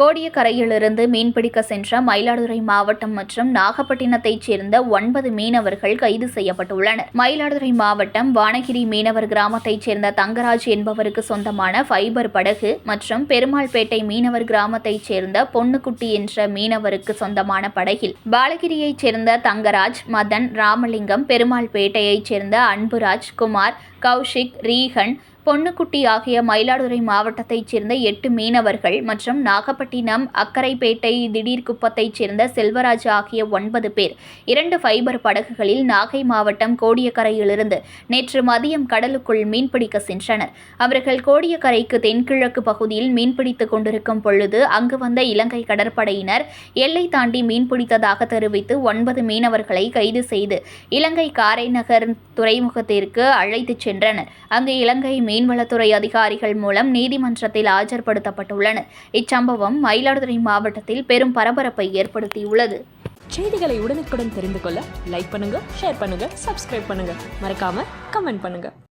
கோடியக்கரையிலிருந்து மீன்பிடிக்க சென்ற மயிலாடுதுறை மாவட்டம் மற்றும் நாகப்பட்டினத்தைச் சேர்ந்த ஒன்பது மீனவர்கள் கைது செய்யப்பட்டுள்ளனர். மயிலாடுதுறை மாவட்டம் வானகிரி மீனவர் கிராமத்தைச் சேர்ந்த தங்கராஜ் என்பவருக்கு சொந்தமான ஃபைபர் படகு மற்றும் பெருமாள்பேட்டை மீனவர் கிராமத்தைச் சேர்ந்த பொன்னுக்குட்டி என்ற மீனவருக்கு சொந்தமான படகில். பாலகிரியைச் சேர்ந்த தங்கராஜ் மதன் ராமலிங்கம் பெருமாள்பேட்டையைச் சேர்ந்த அன்புராஜ் குமார் கௌஷிக் ரீகன் பொன்னுக்குட்டி ஆகிய மயிலாடுதுறை மாவட்டத்தைச் சேர்ந்த எட்டு மீனவர்கள் மற்றும் நாகப்பட்டினம் அக்கரைப்பேட்டை திடீர்குப்பத்தைச் சேர்ந்த செல்வராஜ் ஆகிய ஒன்பது பேர் இரண்டு ஃபைபர் படகுகளில் நாகை மாவட்டம் கோடியக்கரையிலிருந்து நேற்று மதியம் கடலுக்குள் மீன்பிடிக்க சென்றனர். அவர்கள் கோடியக்கரைக்கு தென்கிழக்கு பகுதியில் மீன்பிடித்துக் கொண்டிருக்கும் பொழுது அங்கு வந்த இலங்கை கடற்படையினர் எல்லை தாண்டி மீன்பிடித்ததாக தெரிவித்து ஒன்பது மீனவர்களை கைது செய்து இலங்கை காரைநகர் துறைமுகத்திற்கு அழைத்துச் சென்றனர். அங்கு இலங்கை மீன் மீன்வளத்துறை அதிகாரிகள் மூலம் நீதிமன்றத்தில் ஆஜர்படுத்தப்பட்டுள்ளனர். இச்சம்பவம் மயிலாடுதுறை மாவட்டத்தில் பெரும் பரபரப்பை ஏற்படுத்தியுள்ளது. செய்திகளை உடனுக்குடன் தெரிந்து கொள்ள லைக் பண்ணுங்க ஷேர் பண்ணுங்க சப்ஸ்கிரைப் பண்ணுங்க. மறக்காம கமெண்ட் பண்ணுங்க.